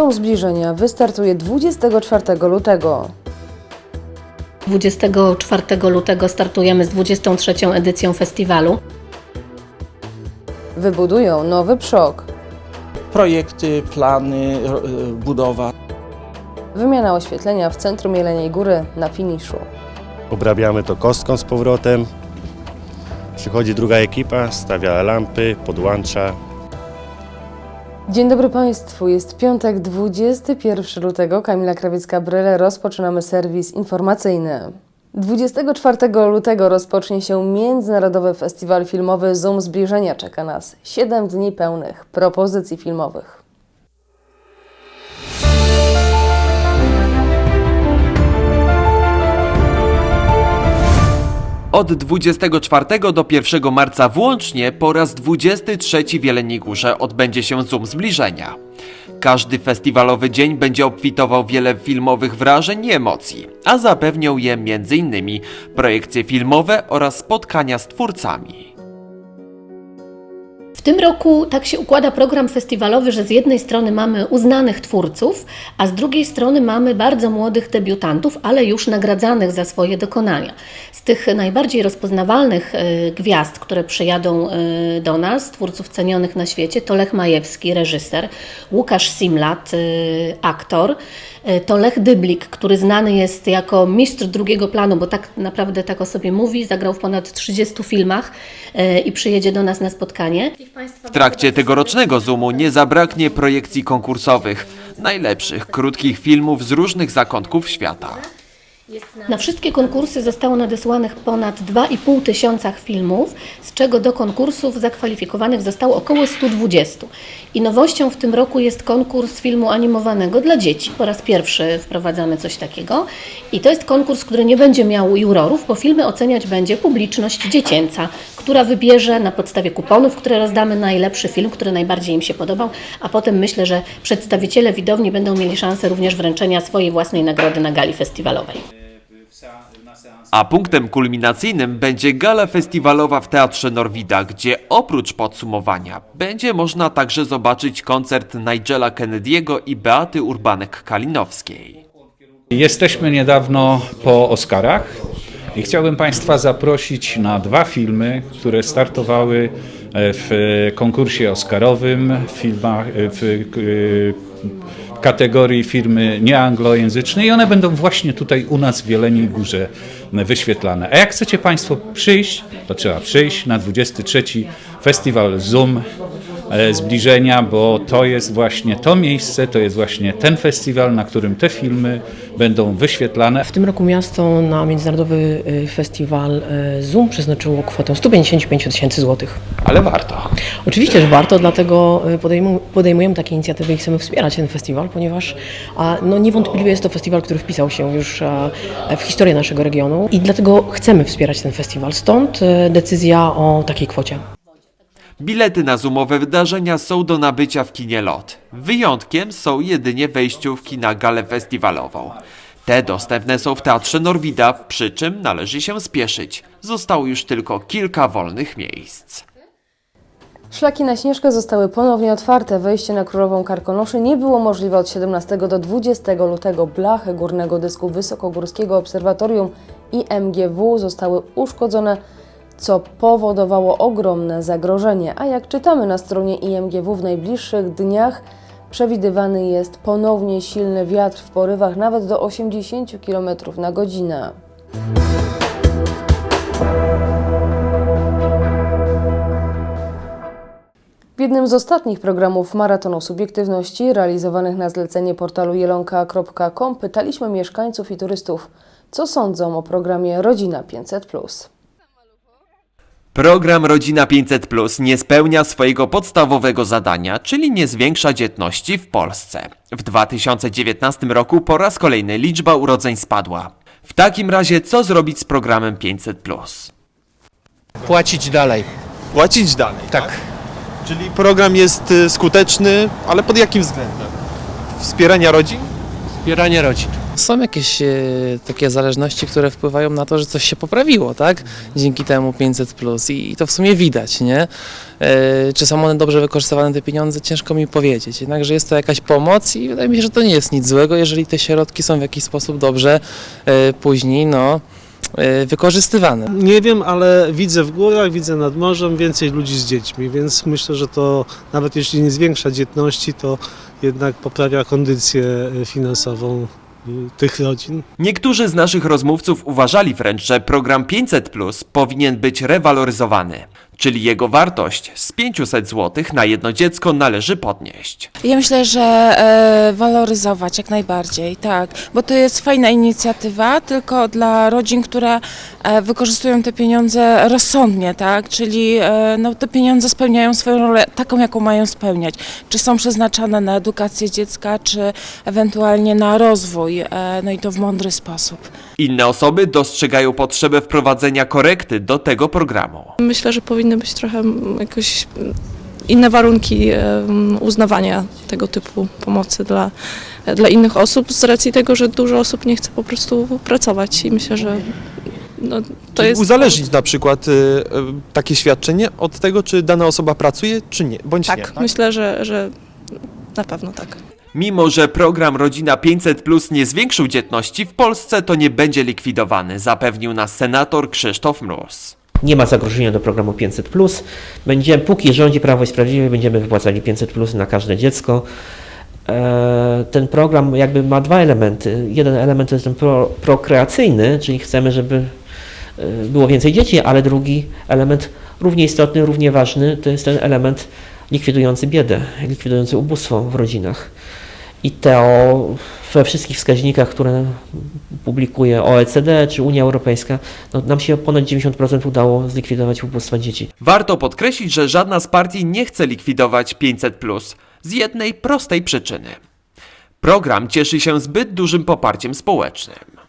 Zoom zbliżenia wystartuje 24 lutego. 24 lutego startujemy z 23 edycją festiwalu. Wybudują nowy przok. projekty, plany, y, budowa. Wymiana oświetlenia w centrum Jeleniej Góry na finiszu. Obrabiamy to kostką z powrotem. Przychodzi druga ekipa, stawia lampy, podłącza. Dzień dobry Państwu, jest piątek 21 lutego. Kamila Krawiecka-Bryle, rozpoczynamy serwis informacyjny. 24 lutego rozpocznie się Międzynarodowy Festiwal Filmowy Zoom Zbliżenia. Czeka nas 7 dni pełnych propozycji filmowych. Od 24 do 1 marca włącznie po raz 23 w Jeleniej Górze odbędzie się Zoom Zbliżenia. Każdy festiwalowy dzień będzie obfitował wiele filmowych wrażeń i emocji, a zapewnią je m.in. projekcje filmowe oraz spotkania z twórcami. Tym roku tak się układa program festiwalowy, że z jednej strony mamy uznanych twórców, a z drugiej strony mamy bardzo młodych debiutantów, ale już nagradzanych za swoje dokonania. Z tych najbardziej rozpoznawalnych e, gwiazd, które przyjadą e, do nas, twórców cenionych na świecie, to Lech Majewski, reżyser, Łukasz Simlat, e, aktor, to Lech Dyblik, który znany jest jako mistrz drugiego planu, bo tak naprawdę tak o sobie mówi, zagrał w ponad 30 filmach e, i przyjedzie do nas na spotkanie. W trakcie tegorocznego Zoomu nie zabraknie projekcji konkursowych, najlepszych krótkich filmów z różnych zakątków świata. Na wszystkie konkursy zostało nadesłanych ponad 2,5 tysiąca filmów, z czego do konkursów zakwalifikowanych zostało około 120. I nowością w tym roku jest konkurs filmu animowanego dla dzieci. Po raz pierwszy wprowadzamy coś takiego. I to jest konkurs, który nie będzie miał jurorów, bo filmy oceniać będzie publiczność dziecięca, która wybierze na podstawie kuponów, które rozdamy najlepszy film, który najbardziej im się podobał, a potem myślę, że przedstawiciele widowni będą mieli szansę również wręczenia swojej własnej nagrody na gali festiwalowej. A punktem kulminacyjnym będzie gala festiwalowa w Teatrze Norwida, gdzie oprócz podsumowania będzie można także zobaczyć koncert Nigela Kennedy'ego i Beaty Urbanek-Kalinowskiej. Jesteśmy niedawno po Oscarach i chciałbym Państwa zaprosić na dwa filmy, które startowały e, w konkursie Oscarowym w, filmach, e, w e, kategorii firmy nieanglojęzycznej i one będą właśnie tutaj u nas w Jeleniej Górze wyświetlane. A jak chcecie Państwo przyjść, to trzeba przyjść na 23 Festiwal Zoom zbliżenia, bo to jest właśnie to miejsce, to jest właśnie ten festiwal, na którym te filmy będą wyświetlane. W tym roku miasto na Międzynarodowy y, Festiwal y, Zoom przeznaczyło kwotę 155 tysięcy złotych. Ale warto. Oczywiście, że warto, dlatego y, podejmu, podejmujemy takie inicjatywy i chcemy wspierać ten festiwal, ponieważ no, niewątpliwie jest to festiwal, który wpisał się już w historię naszego regionu i dlatego chcemy wspierać ten festiwal. Stąd decyzja o takiej kwocie. Bilety na zoomowe wydarzenia są do nabycia w kinie LOT. Wyjątkiem są jedynie wejściówki na galę festiwalową. Te dostępne są w Teatrze Norwida, przy czym należy się spieszyć. Zostało już tylko kilka wolnych miejsc. Szlaki na Śnieżkę zostały ponownie otwarte. Wejście na Królową Karkonoszy nie było możliwe od 17 do 20 lutego. Blachy Górnego Dysku Wysokogórskiego Obserwatorium i MGW zostały uszkodzone, co powodowało ogromne zagrożenie. A jak czytamy na stronie IMGW w najbliższych dniach, przewidywany jest ponownie silny wiatr w porywach nawet do 80 km na godzinę. W jednym z ostatnich programów Maratonu Subiektywności, realizowanych na zlecenie portalu jelonka.com, pytaliśmy mieszkańców i turystów, co sądzą o programie Rodzina 500. Program Rodzina 500 Plus nie spełnia swojego podstawowego zadania, czyli nie zwiększa dzietności w Polsce. W 2019 roku po raz kolejny liczba urodzeń spadła. W takim razie co zrobić z programem 500 Plus? płacić dalej. Płacić dalej. Tak. Czyli program jest y, skuteczny, ale pod jakim względem? Wspierania rodzin? Wspieranie rodzin. Są jakieś e, takie zależności, które wpływają na to, że coś się poprawiło, tak? Dzięki temu 500 plus i, i to w sumie widać, nie? E, czy są one dobrze wykorzystywane te pieniądze, ciężko mi powiedzieć. Jednakże jest to jakaś pomoc i wydaje mi się, że to nie jest nic złego, jeżeli te środki są w jakiś sposób dobrze e, później, no, e, wykorzystywane. Nie wiem, ale widzę w górach, widzę nad morzem więcej ludzi z dziećmi, więc myślę, że to nawet jeśli nie zwiększa dzietności, to jednak poprawia kondycję y, finansową y, tych rodzin. Niektórzy z naszych rozmówców uważali wręcz, że program 500 Plus powinien być rewaloryzowany, czyli jego wartość z 500 zł na jedno dziecko należy podnieść. Ja myślę, że e, waloryzować jak najbardziej, tak, bo to jest fajna inicjatywa, tylko dla rodzin, które e, wykorzystują te pieniądze rozsądnie, tak, czyli e, no, te pieniądze spełniają swoją rolę taką, jaką mają spełniać. Czy są przeznaczane na edukację dziecka, czy ewentualnie na rozwój, e, no i to w mądry sposób. Inne osoby dostrzegają potrzebę wprowadzenia korekty do tego programu. Myślę, że powinny być trochę mm, jakoś mm, inne warunki uznawania tego typu pomocy dla, dla innych osób z racji tego, że dużo osób nie chce po prostu pracować i myślę, że no, jest... uzależnić na przykład y, y, takie świadczenie od tego, czy dana osoba pracuje, czy nie, bądź nie. Tak, myślę, że, że na pewno tak. Mimo, że program Rodzina 500 Plus nie zwiększył dzietności w Polsce, to nie będzie likwidowany, zapewnił nas senator Krzysztof Mróz. Nie ma zagrożenia do programu 500. Będziemy, póki rządzi Prawo i Sprawiedliwość, będziemy wypłacali 500 na każde dziecko. E, Ten program jakby ma dwa elementy. Jeden element to jest ten pro, prokreacyjny, czyli chcemy, żeby e, było więcej dzieci, ale drugi element równie istotny, równie ważny to jest ten element likwidujący biedę, likwidujący ubóstwo w rodzinach. I to we wszystkich wskaźnikach, które publikuje OECD czy Unia Europejska, no, nam się ponad 90% udało zlikwidować ubóstwa dzieci. Warto podkreślić, że żadna z partii nie chce likwidować 500 Plus z jednej prostej przyczyny. Program cieszy się zbyt dużym poparciem społecznym.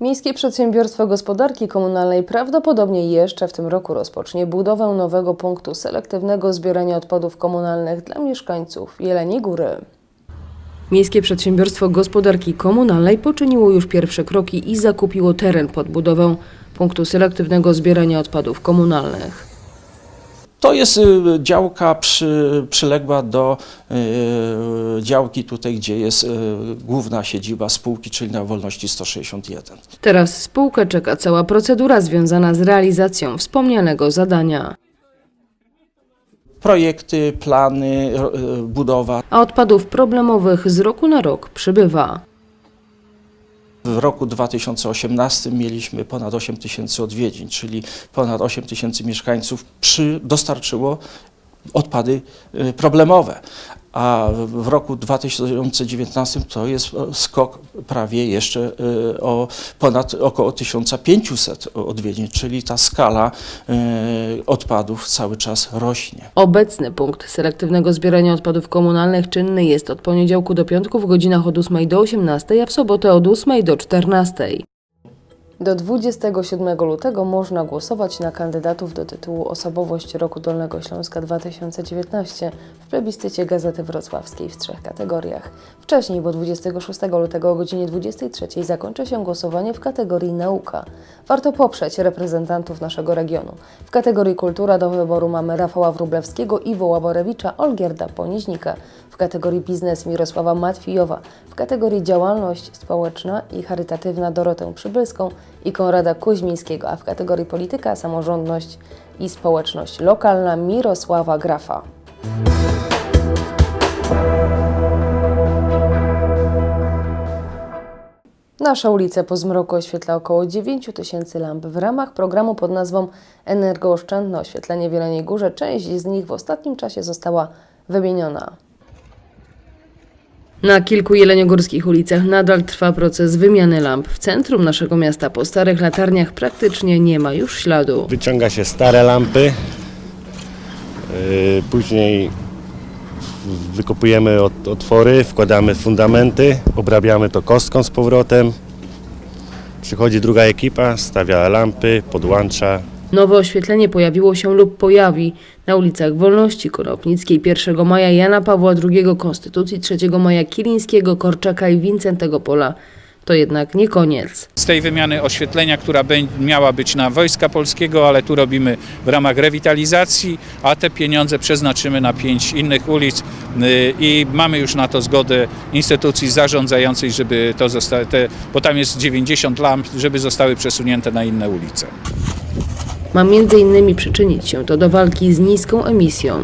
Miejskie Przedsiębiorstwo Gospodarki Komunalnej prawdopodobnie jeszcze w tym roku rozpocznie budowę nowego punktu selektywnego zbierania odpadów komunalnych dla mieszkańców Jeleniej Góry. Miejskie Przedsiębiorstwo Gospodarki Komunalnej poczyniło już pierwsze kroki i zakupiło teren pod budowę punktu selektywnego zbierania odpadów komunalnych. To jest y, działka przy, przyległa do y, działki tutaj, gdzie jest y, główna siedziba spółki, czyli na Wolności 161. Teraz spółkę czeka cała procedura związana z realizacją wspomnianego zadania. Projekty, plany, y, budowa. A odpadów problemowych z roku na rok przybywa. W roku 2018 mieliśmy ponad 8 tysięcy odwiedzin, czyli ponad 8 tysięcy mieszkańców przy, dostarczyło odpady y, problemowe. A w roku 2019 to jest e, skok prawie jeszcze y, o ponad około 1500 odwiedzin, czyli ta skala y, odpadów cały czas rośnie. Obecny punkt selektywnego zbierania odpadów komunalnych czynny jest od poniedziałku do piątku w godzinach od 8 do 18, a w sobotę od 8 do 14. Do 27 lutego można głosować na kandydatów do tytułu Osobowość Roku Dolnego Śląska 2019 w plebiscycie Gazety Wrocławskiej w trzech kategoriach. Wcześniej, bo 26 lutego o godzinie 23 zakończy się głosowanie w kategorii Nauka. Warto poprzeć reprezentantów naszego regionu. W kategorii Kultura do wyboru mamy Rafała Wróblewskiego, Iwo Łaborewicza, Olgierda Poniźnika. W kategorii Biznes Mirosława Matwijowa. W kategorii Działalność Społeczna i Charytatywna Dorotę Przybylską i Konrada Kuźmińskiego, a w kategorii Polityka, Samorządność i Społeczność Lokalna Mirosława Grafa. Nasza ulica po zmroku oświetla około 9 tysięcy lamp. W ramach programu pod nazwą Energooszczędne oświetlenie w Jeleniej Górze część z nich w ostatnim czasie została wymieniona. Na kilku jeleniogórskich ulicach nadal trwa proces wymiany lamp. W centrum naszego miasta po starych latarniach praktycznie nie ma już śladu. Wyciąga się stare lampy, yy, później wykopujemy otwory, wkładamy fundamenty, obrabiamy to kostką z powrotem. Przychodzi druga ekipa, stawia lampy, podłącza, Nowe oświetlenie pojawiło się lub pojawi na ulicach Wolności Konopnickiej 1 maja Jana Pawła II Konstytucji 3 maja Kilińskiego, Korczaka i Wincentego Pola. To jednak nie koniec. Z tej wymiany oświetlenia, która miała być na Wojska Polskiego, ale tu robimy w ramach rewitalizacji, a te pieniądze przeznaczymy na pięć innych ulic y, i mamy już na to zgodę instytucji zarządzającej, żeby to zostało, bo tam jest 90 lamp, żeby zostały przesunięte na inne ulice. Ma innymi przyczynić się to do walki z niską emisją.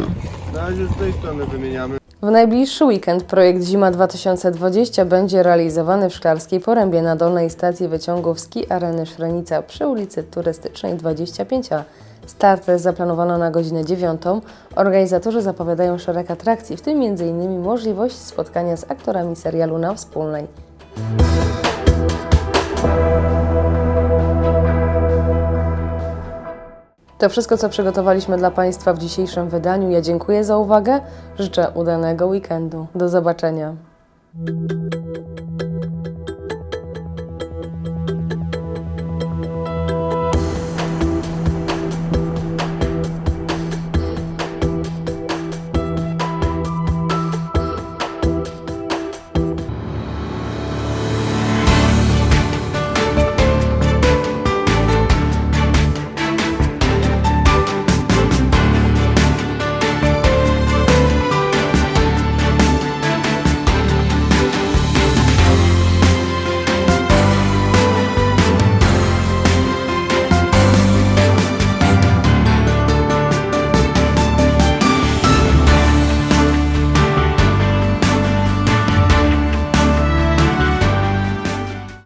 W najbliższy weekend projekt Zima 2020 będzie realizowany w Szklarskiej Porębie na dolnej stacji wyciągów Ski Areny Szrenica przy ulicy Turystycznej 25A. Start zaplanowano na godzinę 9. Organizatorzy zapowiadają szereg atrakcji, w tym m.in. możliwość spotkania z aktorami serialu na wspólnej. To wszystko, co przygotowaliśmy dla Państwa w dzisiejszym wydaniu. Ja dziękuję za uwagę. Życzę udanego weekendu. Do zobaczenia.